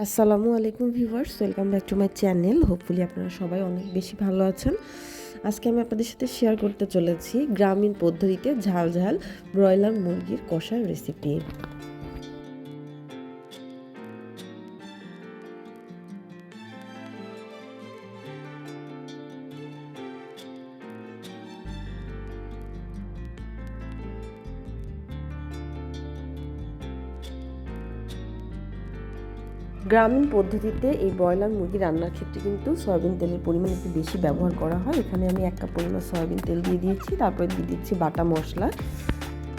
আসসালামু আলাইকুম viewers, welcome back to my channel. Hopefully আপনারা সবাই অনেক বেশি ভালো আছেন। আজকে আমি আপনাদের সাথে শেয়ার করতে চলেছি গ্রামীণ পদ্ধতিতে ঝাল ঝাল ব্রয়লার মুরগির কষার রেসিপি গ্রামীণ পদ্ধতিতে এই ব্রয়লার মুরগি রান্নার ক্ষেত্রে কিন্তু সয়াবিন তেলের পরিমাণ একটু বেশি ব্যবহার করা হয়। এখানে আমি এক কাপ পরিমাণ সয়াবিন তেল দিয়ে দিয়েছি, তারপরে দিয়ে দিচ্ছি বাটা মশলা।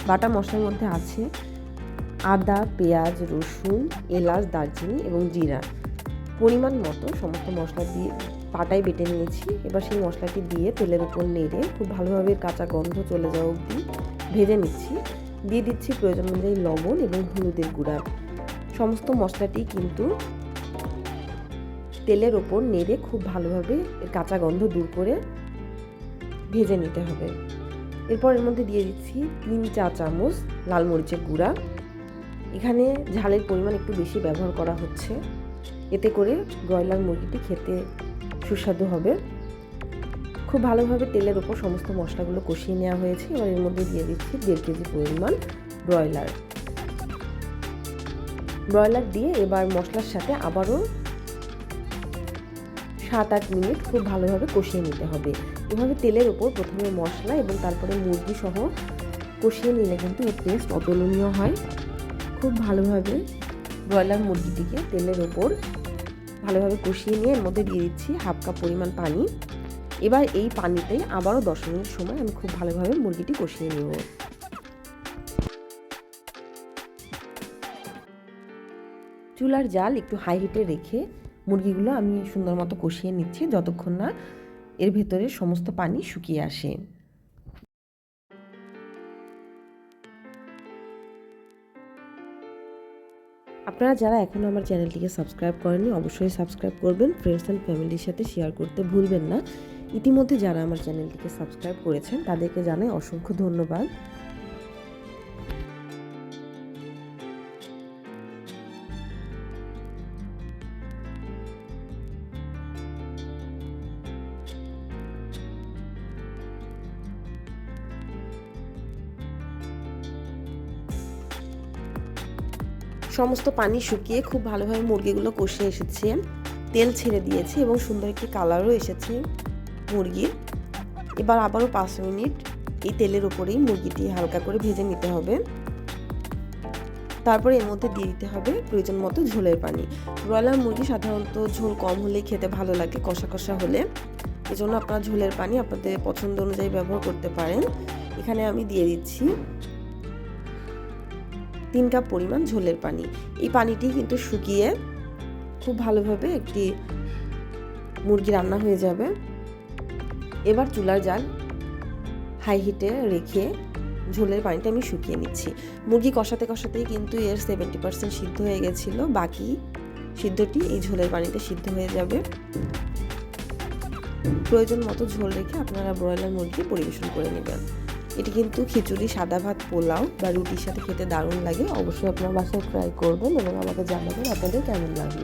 বাটা মশলার মধ্যে আছে আদা, পেঁয়াজ, রসুন, এলাচ, দারচিনি এবং জিরা। পরিমাণ মতো সমস্ত মশলা দিয়ে পাটায় বেটে নিয়েছি। এবার সেই মশলাটি দিয়ে তেলের উপর নেড়ে খুব ভালোভাবে কাঁচা গন্ধ চলে যাওয়া অবধি ভেজে নিচ্ছি। দিয়ে দিচ্ছি প্রয়োজন অনুযায়ী লবণ এবং হলুদের গুঁড়া। সমস্ত মশলাটি কিন্তু তেলের ওপর নেড়ে খুব ভালোভাবে এর কাঁচা গন্ধ দূর করে ভেজে নিতে হবে। এরপর এর মধ্যে দিয়ে দিচ্ছি তিন চা চামচ লাল মরিচের গুঁড়া। এখানে ঝালের পরিমাণ একটু বেশি ব্যবহার করা হচ্ছে। এতে করে ব্রয়লার মুরগিটি খেতে সুস্বাদু হবে। খুব ভালোভাবে তেলের ওপর সমস্ত মশলাগুলো কষিয়ে নেওয়া হয়েছে। এবার এর মধ্যে দিয়ে দিচ্ছি দেড় কেজি পরিমাণ ব্রয়লার। ব্রয়লার দিয়ে এবার মশলার সাথে আবারও সাত আট মিনিট খুব ভালোভাবে কষিয়ে নিতে হবে। এভাবে তেলের ওপর প্রথমে মশলা এবং তারপরে মুরগি সহ কষিয়ে নিলে কিন্তু এর টেস্ট অতুলনীয় হয়। খুব ভালোভাবে ব্রয়লার মুরগিটিকে তেলের ওপর ভালোভাবে কষিয়ে নিয়ে এর মধ্যে দিয়ে দিচ্ছি হাফ কাপ পরিমাণ পানি। এবার এই পানিতেই আবারও দশ মিনিট সময় আমি খুব ভালোভাবে মুরগিটি কষিয়ে নেব। চুলার জাল একটু হাই হিটে রেখে মুরগিগুলো আমি সুন্দর মতো কষিয়ে নিচ্ছি যতক্ষণ না এর ভেতরে সমস্ত পানি শুকিয়ে আসে। আপনারা যারা এখনও আমার চ্যানেলটিকে সাবস্ক্রাইব করেননি, অবশ্যই সাবস্ক্রাইব করবেন। ফ্রেন্ডস অ্যান্ড ফ্যামিলির সাথে শেয়ার করতে ভুলবেন না। ইতিমধ্যে যারা আমার চ্যানেলটিকে সাবস্ক্রাইব করেছেন, তাদেরকে জানাই অসংখ্য ধন্যবাদ। সমস্ত পানি শুকিয়ে খুব ভালোভাবে মুরগিগুলো কষে এসেছে। তেল ছেড়ে দিয়েছে এবং সুন্দর একটি কালারও এসেছে মুরগির। এবার আবারও পাঁচ মিনিট এই তেলের ওপরেই মুরগিটি হালকা করে ভেজে নিতে হবে। তারপরে এর মধ্যে দিয়ে দিতে হবে প্রয়োজন মতো ঝোলের পানি। ব্রয়লার মুরগি সাধারণত ঝোল কম হলে খেতে ভালো লাগে কষা কষা হলে। এজন্য আপনারা ঝোলের পানি আপনাদের পছন্দ অনুযায়ী ব্যবহার করতে পারেন। এখানে আমি দিয়ে দিচ্ছি তিন কাপ পরিমাণ ঝোলের পানি। এই পানিটি কিন্তু শুকিয়ে খুব ভালোভাবে একটি মুরগি রান্না হয়ে যাবে। এবার চুলার জাল হাই হিটে রেখে ঝোলের পানিটা আমি শুকিয়ে নিচ্ছি। মুরগি কষাতে কষাতেই কিন্তু এর সেভেন্টি পার্সেন্ট সিদ্ধ হয়ে গেছিল। বাকি সিদ্ধটি এই ঝোলের পানিতে সিদ্ধ হয়ে যাবে। প্রয়োজন মতো ঝোল রেখে আপনারা ব্রয়লার মুরগি পরিবেশন করে নেবেন। এটি কিন্তু খিচুড়ি, সাদা ভাত, পোলাও বা রুটির সাথে খেতে দারুণ লাগে। অবশ্যই আপনার বাসায় ট্রাই করবেন এবং আমাকে জানাবেন আপনাদের কেমন লাগল।